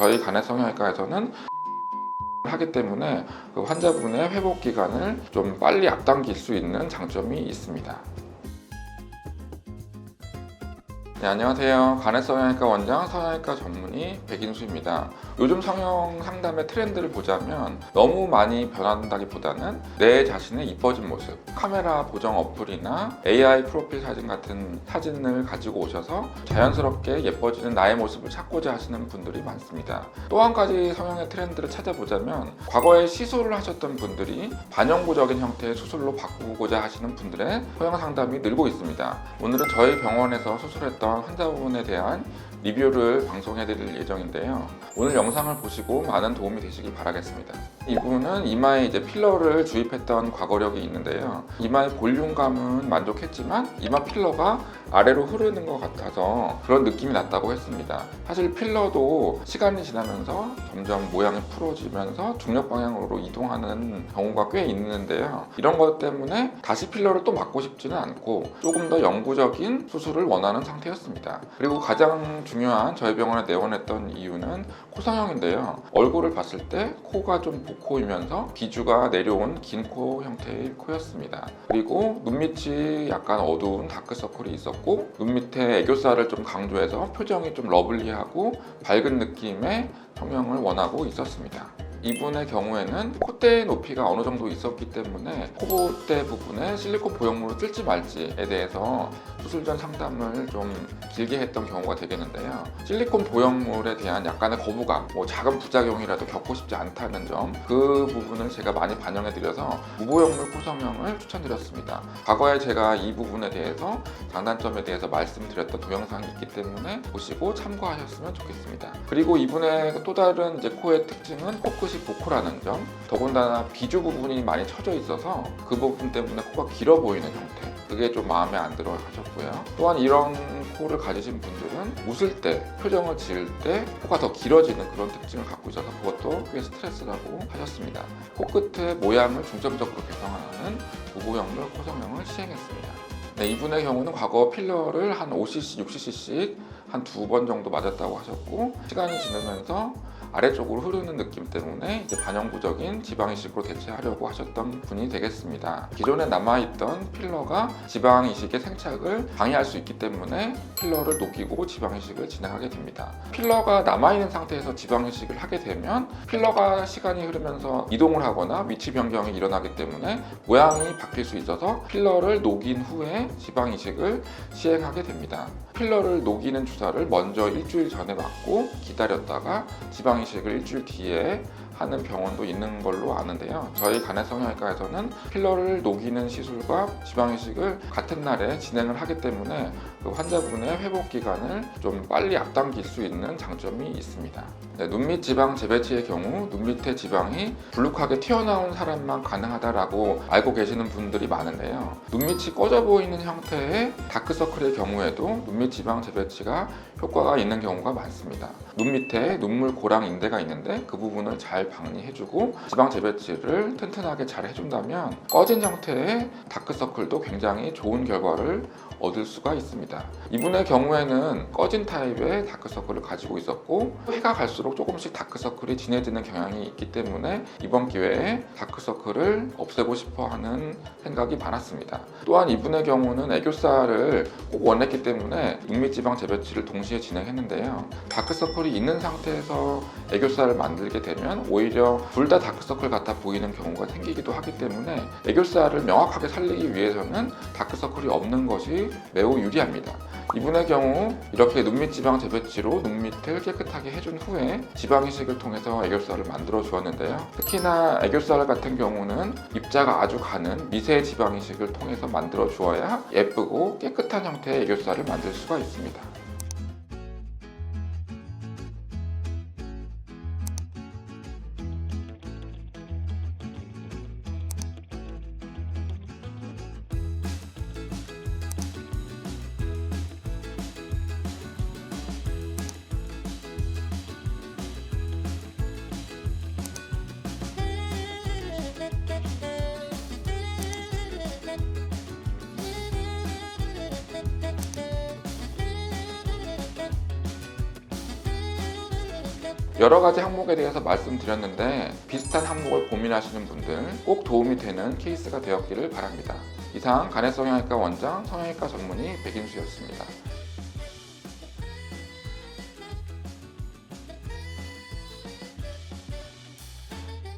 저희 간의 성형외과에서는 하기 때문에 그 환자분의 회복 기간을 좀 빨리 앞당길 수 있는 장점이 있습니다. 네, 안녕하세요. 간의 성형외과 원장 성형외과 전문의 백인수입니다. 요즘 성형 상담의 트렌드를 보자면 너무 많이 변한다기보다는 내 자신의 이뻐진 모습, 카메라 보정 어플이나 AI 프로필 사진 같은 사진을 가지고 오셔서 자연스럽게 예뻐지는 나의 모습을 찾고자 하시는 분들이 많습니다. 또 한 가지 성형의 트렌드를 찾아보자면 과거에 시술을 하셨던 분들이 반영구적인 형태의 수술로 바꾸고자 하시는 분들의 성형 상담이 늘고 있습니다. 오늘은 저희 병원에서 수술했던 환자분에 대한 리뷰를 방송해 드릴 예정인데요. 오늘 영상을 보시고 많은 도움이 되시길 바라겠습니다. 이분은 이마에 이제 필러를 주입했던 과거력이 있는데요. 이마의 볼륨감은 만족했지만 이마 필러가 아래로 흐르는 것 같아서 그런 느낌이 났다고 했습니다. 사실 필러도 시간이 지나면서 점점 모양이 풀어지면서 중력 방향으로 이동하는 경우가 꽤 있는데요. 이런 것 때문에 다시 필러를 또 맞고 싶지는 않고 조금 더 영구적인 수술을 원하는 상태였습니다. 그리고 가장 중요한 저희 병원에 내원했던 이유는 코성형인데요. 얼굴을 봤을 때 코가 좀 보코이면서 비주가 내려온 긴 코 형태의 코였습니다. 그리고 눈 밑이 약간 어두운 다크서클이 있었고 눈 밑에 애교살을 좀 강조해서 표정이 좀 러블리하고 밝은 느낌의 성형을 원하고 있었습니다. 이분의 경우에는 콧대 높이가 어느 정도 있었기 때문에 콧대 부분에 실리콘 보형물을 뜰지 말지에 대해서 수술 전 상담을 좀 길게 했던 경우가 되겠는데요. 실리콘 보형물에 대한 약간의 거부감, 뭐 작은 부작용이라도 겪고 싶지 않다는 점, 그 부분을 제가 많이 반영해 드려서 무보형물 코성형을 추천드렸습니다. 과거에 제가 이 부분에 대해서 장단점에 대해서 말씀드렸던 동영상이 있기 때문에 보시고 참고하셨으면 좋겠습니다. 그리고 이분의 또 다른 이제 코의 특징은 코끝 이 보코라는 점, 더군다나 비주 부분이 많이 처져 있어서 그 부분 때문에 코가 길어 보이는 형태. 그게 좀 마음에 안 들어 하셨고요. 또한 이런 코를 가지신 분들은 웃을 때, 표정을 지을 때 코가 더 길어지는 그런 특징을 갖고 있어서 그것도 꽤 스트레스라고 하셨습니다. 코끝의 모양을 중점적으로 개성하는 무보형물 코성형을 시행했습니다. 네, 이분의 경우는 과거 필러를 한 5cc, 6cc씩 한 두 번 정도 맞았다고 하셨고 시간이 지나면서 아래쪽으로 흐르는 느낌 때문에 이제 반영구적인 지방 이식으로 대체하려고 하셨던 분이 되겠습니다. 기존에 남아있던 필러가 지방 이식의 생착을 방해할 수 있기 때문에 필러를 녹이고 지방 이식을 진행하게 됩니다. 필러가 남아있는 상태에서 지방 이식을 하게 되면 필러가 시간이 흐르면서 이동을 하거나 위치 변경이 일어나기 때문에 모양이 바뀔 수 있어서 필러를 녹인 후에 지방 이식을 시행하게 됩니다. 필러를 녹이는 주사를 먼저 일주일 전에 맞고 기다렸다가 지방 이식을 일주일 뒤에 하는 병원도 있는 걸로 아는데요. 저희 간의 성형외과에서는 필러를 녹이는 시술과 지방 이식을 같은 날에 진행을 하기 때문에 그 환자분의 회복 기간을 좀 빨리 앞당길 수 있는 장점이 있습니다. 네, 눈밑 지방 재배치의 경우 눈 밑에 지방이 불룩하게 튀어나온 사람만 가능하다라고 알고 계시는 분들이 많은데요. 눈 밑이 꺼져 보이는 형태의 다크서클의 경우에도 눈밑 지방 재배치가 효과가 있는 경우가 많습니다. 눈 밑에 눈물 고랑 인대가 있는데 그 부분을 잘 방리해주고 지방 재배치를 튼튼하게 잘 해준다면 꺼진 형태의 다크서클도 굉장히 좋은 결과를 얻을 수가 있습니다. 이분의 경우에는 꺼진 타입의 다크서클을 가지고 있었고 해가 갈수록 조금씩 다크서클이 진해지는 경향이 있기 때문에 이번 기회에 다크서클을 없애고 싶어 하는 생각이 많았습니다. 또한 이분의 경우는 애교살을 꼭 원했기 때문에 육미지방 재배치를 동시에 진행했는데요. 다크서클이 있는 상태에서 애교살을 만들게 되면 오히려 둘 다 다크서클 같아 보이는 경우가 생기기도 하기 때문에 애교살을 명확하게 살리기 위해서는 다크서클이 없는 것이 매우 유리합니다. 이분의 경우 이렇게 눈밑 지방 재배치로 눈 밑을 깨끗하게 해준 후에 지방 이식을 통해서 애교살을 만들어 주었는데요. 특히나 애교살 같은 경우는 입자가 아주 가는 미세 지방 이식을 통해서 만들어 주어야 예쁘고 깨끗한 형태의 애교살을 만들 수가 있습니다. 여러 가지 항목에 대해서 말씀드렸는데 비슷한 항목을 고민하시는 분들 꼭 도움이 되는 케이스가 되었기를 바랍니다. 이상 간해성형외과 원장 성형외과 전문의 백인수였습니다.